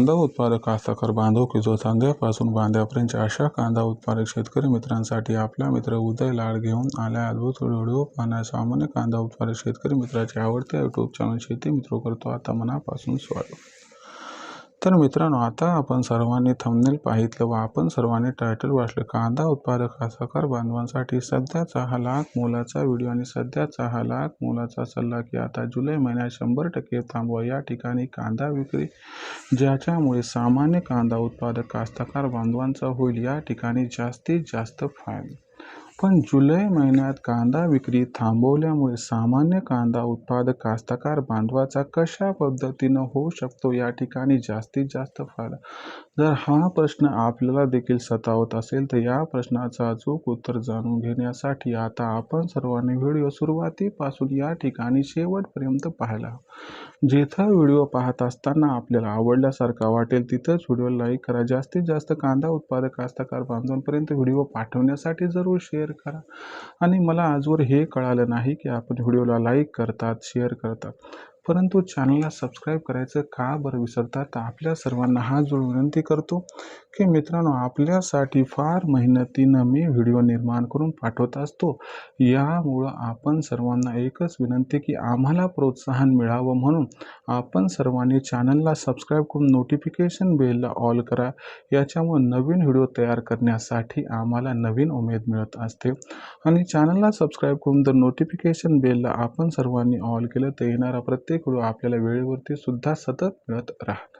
कांदा उत्पादक कास्तकार बांधव की जो चांद्यापासून बांध्यापर्यंत अशा कांदा उत्पादक शेतकरी मित्रांसाठी आपला मित्र उदय लाड घेऊन आल्या अद्भुत व्हिडिओ पाहण्या सामान्य कांदा उत्पादक शेतकरी मित्राचे आवडते युट्यूब चॅनल शेती मित्र करतो. आता मनापासून स्वागत. तर मित्रांनो आता आपण सर्वांनी थंबनेल पाहितलं व आपण सर्वांनी टायटल वाचलं. कांदा उत्पादक कास्तकार बांधवांसाठी सध्याचा हा लाख मोलाचा व्हिडिओ आणि सध्याचा हा लाख मोलाचा सल्ला की आता जुलै महिन्यात शंभर टक्के थांबवा. या ठिकाणी कांदा विक्री ज्याच्यामुळे सामान्य कांदा उत्पादक कास्तकार बांधवांचा होईल या ठिकाणी जास्तीत जास्त फायदा पण जुलै महिन्यात कांदा विक्री थांबवल्यामुळे सामान्य कांदा उत्पादक कास्तकार बांधवाचा कशा पद्धतीनं होऊ शकतो या ठिकाणी जास्तीत जास्त फायदा जर हा प्रश्न आपल्याला देखील सतावत असेल तर या प्रश्नाचं अचूक उत्तर जाणून घेण्यासाठी आता आपण सर्वांनी व्हिडिओ सुरुवातीपासून या ठिकाणी शेवटपर्यंत पाहायला जिथं व्हिडिओ पाहत असताना आपल्याला आवडल्यासारखा वाटेल तिथंच व्हिडिओ लाईक करा. जास्तीत जास्त कांदा उत्पादक कास्तकार बांधवांपर्यंत व्हिडिओ पाठवण्यासाठी जरूर शेअर करा. आणि मला आजवर हे कळालं नाही की आपण व्हिडिओला लाईक करतात शेअर करतात. परंतु चॅनलला सबस्क्राईब करायचं का बरं विसरतात तर आपल्या सर्वांना हा जुळ विनंती करतो की मित्रांनो आपल्यासाठी फार मेहनतीनं मी व्हिडिओ निर्माण करून पाठवत असतो. यामुळं आपण सर्वांना एकच विनंती की आम्हाला प्रोत्साहन मिळावं म्हणून आपण सर्वांनी चॅनलला सबस्क्राईब करून नोटिफिकेशन बेलला ऑल करा. याच्यामुळे नवीन व्हिडिओ तयार करण्यासाठी आम्हाला नवीन उमेद मिळत असते. आणि चॅनलला सबस्क्राईब करून जर नोटिफिकेशन बेलला आपण सर्वांनी ऑल केलं तर येणारा प्रत्येक व्हिडिओ आपल्याला वेळेवरती सुद्धा सतत मिळत राहत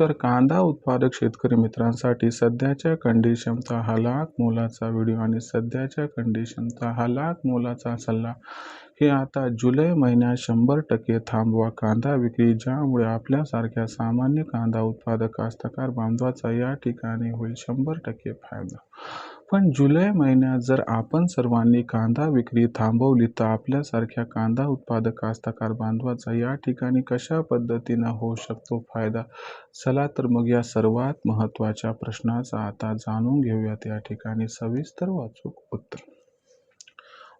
तर कांदा उत्पादक शेतकरी मित्रांसाठी सध्याच्या कंडिशनचा हा लाख मोलाचा व्हिडिओ आणि सध्याच्या कंडिशनचा हा लाख मोलाचा सल्ला हे आता जुलै महिन्यात शंभर टक्के थांबवा. कांदा विक्री ज्यामुळे आपल्यासारख्या सामान्य कांदा उत्पादक कास्तकार बांधवाचा या ठिकाणी होईल शंभर टक्के फायदा. पण जुलै महिन्यात जर आपण सर्वांनी कांदा विक्री थांबवली तर आपल्यासारख्या कांदा उत्पादक कास्तकार बांधवाचा या ठिकाणी कशा पद्धतीनं होऊ शकतो फायदा? चला तर मग या सर्वात महत्त्वाच्या प्रश्नाचा आता जाणून घेऊयात. या ठिकाणी सविस्तर वाचूक उत्तर.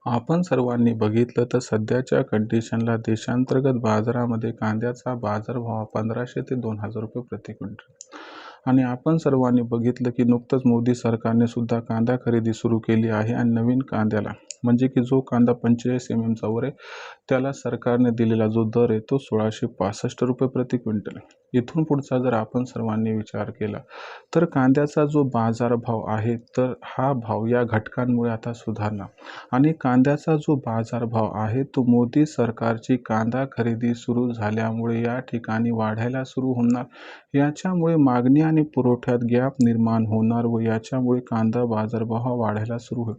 आपण सर्वांनी बघितलं तर सध्याच्या कंडिशनला देशांतर्गत बाजारामध्ये कांद्याचा बाजारभाव पंधराशे ते दोन हजार रुपये प्रति क्विंटल. आणि आपण सर्वांनी बघितलं की नुकतंच मोदी सरकारने सुद्धा कांदा खरेदी सुरू केली आहे आणि नवीन कांद्याला म्हणजे की जो कांदा पंचेचाळीस एम एमचा वर आहे त्याला सरकारने दिलेला जो दर आहे तो सोळाशे पासष्ट रुपये प्रति क्विंटल इथून पुढचा जर आपण सर्वांनी विचार केला तर कांद्याचा जो बाजारभाव आहे तर हा भाव या घटकांमुळे आता सुधारला आणि कांद्याचा जो बाजारभाव आहे तो मोदी सरकारची कांदा खरेदी सुरू झाल्यामुळे या ठिकाणी वाढायला सुरू होणार. याच्यामुळे मागणी आणि पुरवठ्यात गॅप निर्माण होणार व याच्यामुळे कांदा बाजारभाव वाढायला सुरू होईल.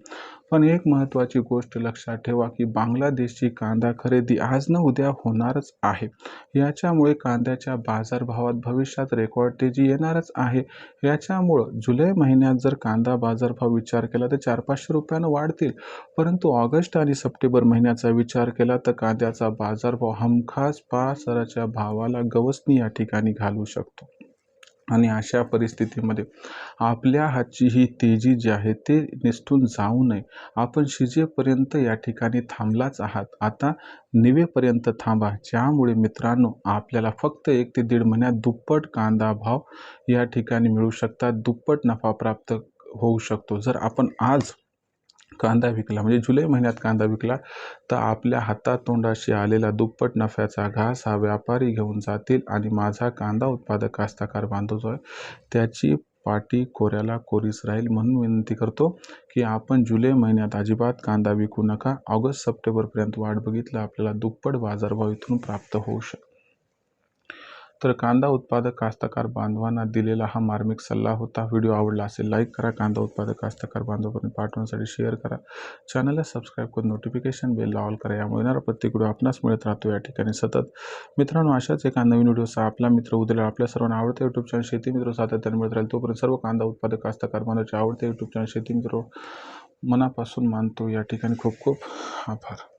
पण एक महत्त्वाची गोष्ट लक्षात ठेवा की बांगलादेशची कांदा खरेदी आज न उद्या होणारच आहे. याच्यामुळे कांद्याच्या बाजारभावात भविष्यात रेकॉर्ड तेजी येणारच आहे. याच्यामुळं जुलै महिन्यात जर कांदा बाजारभाव विचार केला तर चार पाचशे रुपयानं वाढतील. परंतु ऑगस्ट आणि सप्टेंबर महिन्याचा विचार केला तर कांद्याचा बाजारभाव हमखास पाच हजाराच्या भावाला गवसणी या ठिकाणी घालू शकतो. आणि अशा परिस्थितीमध्ये आपल्या हातची ही तेजी जी आहे ते निसटून जाऊ नये. आपण शिजेपर्यंत या ठिकाणी थांबलाच आहात. आता निवेपर्यंत थांबा ज्यामुळे मित्रांनो आपल्याला फक्त एक ते दीड महिन्यात दुप्पट कांदा भाव या ठिकाणी मिळू शकतात. दुप्पट नफा प्राप्त होऊ शकतो. जर आपण आज कांदा विकला. म्हणजे जुलै महिन्यात कांदा विकला तर आपल्या हातातोंडाशी आलेला दुप्पट नफ्याचा घास हा व्यापारी घेऊन जातील आणि माझा कांदा उत्पादक कास्तकार बांधतो आहे त्याची पाटी कोऱ्याला कोरीस राहील म्हणून विनंती करतो की आपण जुलै महिन्यात अजिबात कांदा विकू नका. ऑगस्ट सप्टेंबरपर्यंत वाट बघितलं आपल्याला दुप्पट बाजारभाव इथून प्राप्त होऊ शकतो. तर कांदा उत्पादक कास्तकार बांधवांना दिलेला हा मार्मिक सल्ला होता. व्हिडिओ आवडला असेल लाईक करा. कांदा उत्पादक कास्तकार बांधवांपर्यंत पाठवण्यासाठी शेअर करा. चॅनलला सबस्क्राईब करून नोटिफिकेशन बेल ऑल करा. यामुळे येणारा प्रत्येक व्हिडिओ आपणास मिळत राहतो. या ठिकाणी सतत मित्रांनो अशाच एका नवीन व्हिडिओचा आपला मित्र उद्याला आपल्या सर्वांना आवडते यूट्यूब चॅनल शेती मित्र सातत्याने मिळत राहील. तोपर्यंत सर्व कांदा उत्पादक कास्तकार बांधवाचे आवडते यूट्यूब चॅनल शेती मित्र मनापासून मानतो. या ठिकाणी खूप खूप आभार.